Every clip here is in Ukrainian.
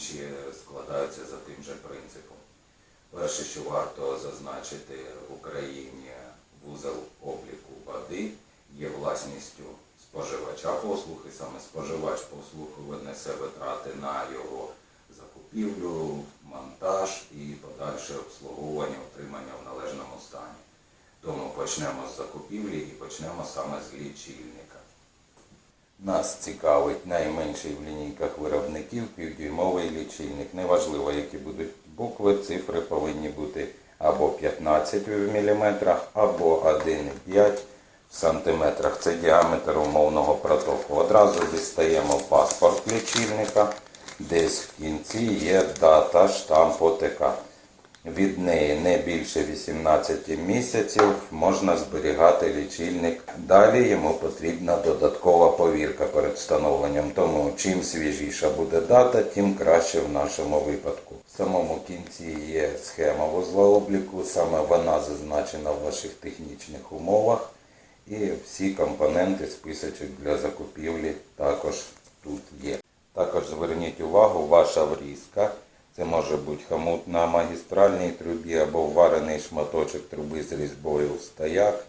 інші складаються за тим же принципом. Перше, що варто зазначити в Україні вузол обліку води є власністю споживача послуг, і саме споживач послуг несе витрати на його закупівлю, монтаж і подальше обслуговування, отримання в належному стані. Тому почнемо з закупівлі і почнемо саме з лічильника. Нас цікавить найменший в лінійках виробників півдюймовий лічильник. Неважливо, які будуть букви, цифри повинні бути або 15 в міліметрах, або 1,5 в сантиметрах. Це діаметр умовного протоку. Одразу дістаємо паспорт лічильника. Десь в кінці є дата штамп ОТК. Від неї не більше 18 місяців можна зберігати лічильник. Далі йому потрібна додаткова повірка перед встановленням. Тому чим свіжіша буде дата, тим краще в нашому випадку. В самому кінці є схема вузла обліку, саме вона зазначена в ваших технічних умовах. І всі компоненти списочок для закупівлі також тут є. Також зверніть увагу, ваша врізка. Це може бути хомут на магістральній трубі або варений шматочок труби з різьбою в стояк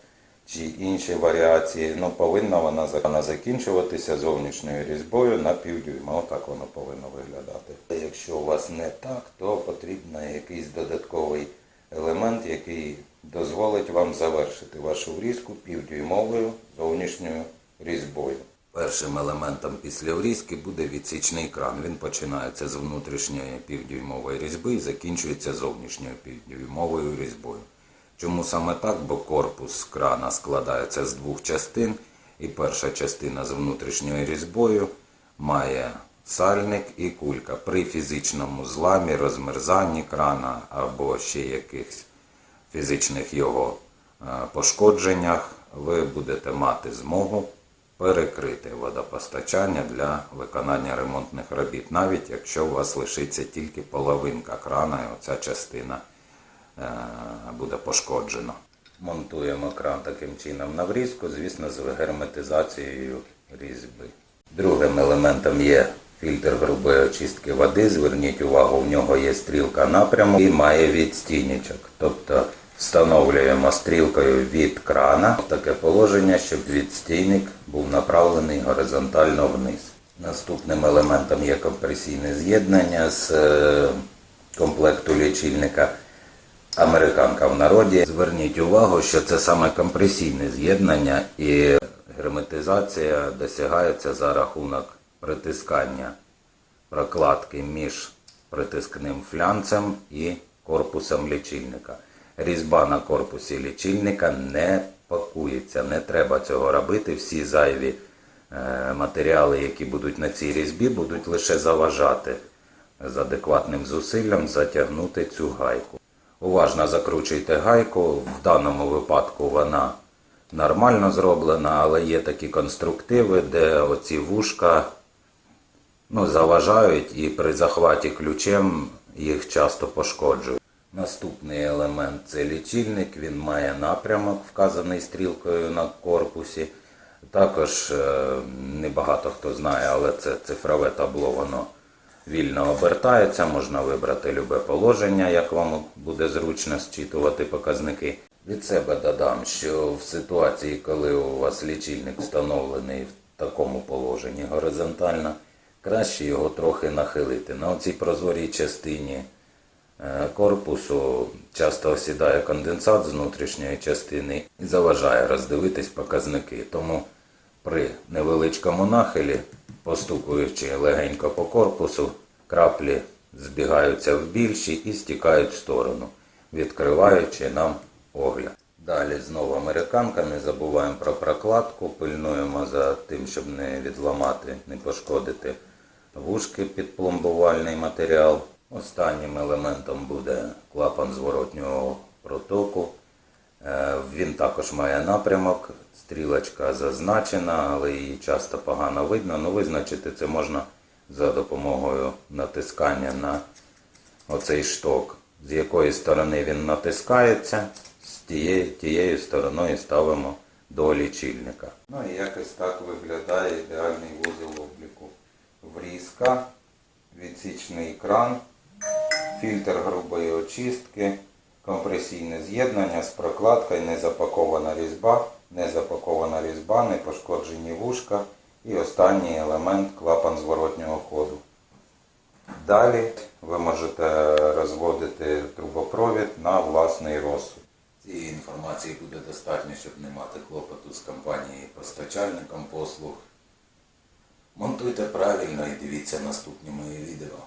чи інші варіації. Ну, повинна вона закінчуватися зовнішньою різьбою на півдюйма. Отак воно повинно виглядати. Якщо у вас не так, то потрібен якийсь додатковий елемент, який дозволить вам завершити вашу врізку півдюймовою зовнішньою різьбою. Першим елементом після врізки буде відсічний кран. Він починається з внутрішньої півдюймової різьби і закінчується зовнішньою півдюймовою різьбою. Чому саме так? Бо корпус крана складається з двох частин, і перша частина з внутрішньою різьбою має сальник і кулька. При фізичному зламі, розмерзанні крана або ще якихось фізичних його е, пошкодженнях ви будете мати змогу перекрити водопостачання для виконання ремонтних робіт, навіть якщо у вас лишиться тільки половинка крана, і оця частина е, буде пошкоджена. Монтуємо кран таким чином на врізку, звісно, з герметизацією різьби. Другим елементом є фільтр грубої очистки води. Зверніть увагу, в нього є стрілка напряму і має відстійничок. Тобто встановлюємо стрілкою від крана в таке положення, щоб відстійник був направлений горизонтально вниз. Наступним елементом є компресійне з'єднання з е, комплекту лічильника. Американка в народі. Зверніть увагу, що це саме компресійне з'єднання і герметизація досягається за рахунок притискання прокладки між притискним флянцем і корпусом лічильника. Різьба на корпусі лічильника не пакується, не треба цього робити. Всі зайві е, матеріали, які будуть на цій різьбі, будуть лише заважати з адекватним зусиллям затягнути цю гайку. Уважно закручуйте гайку. В даному випадку вона нормально зроблена, але є такі конструктиви, де оці вушка ну, заважають і при захваті ключем їх часто пошкоджують. Наступний елемент це лічильник, він має напрямок, вказаний стрілкою на корпусі. Також е, небагато хто знає, але це цифрове табло, воно вільно обертається, можна вибрати любе положення, як вам буде зручно зчитувати показники. Від себе додам, що в ситуації, коли у вас лічильник встановлений в такому положенні горизонтально, краще його трохи нахилити. На цій прозорій частині корпусу часто осідає конденсат з внутрішньої частини і заважає роздивитись показники. Тому при невеличкому нахилі, постукуючи легенько по корпусу, краплі збігаються в більші і стікають в сторону, відкриваючи нам огляд. Далі знову американка, не забуваємо про прокладку, пильнуємо за тим, щоб не відламати, не пошкодити вушки під пломбувальний матеріал. Останнім елементом буде клапан зворотнього протоку. Е, Він також має напрямок, стрілочка зазначена, але її часто погано видно. Ну, визначити це можна за допомогою натискання на оцей шток. З якої сторони він натискається, з тією, тією стороною ставимо до лічильника. Ну і якось так виглядає ідеальний вузол обліку. Врізка відсічний кран, фільтр грубої очистки, компресійне з'єднання з прокладкою, не запакована різьба, не запакована різьба, не пошкоджені вушка і останній елемент клапан зворотнього ходу. Далі ви можете розводити трубопровід на власний розсуд. Цієї інформації буде достатньо, щоб не мати клопоту з компанією постачальником послуг. Монтуйте правильно і дивіться наступні мої відео.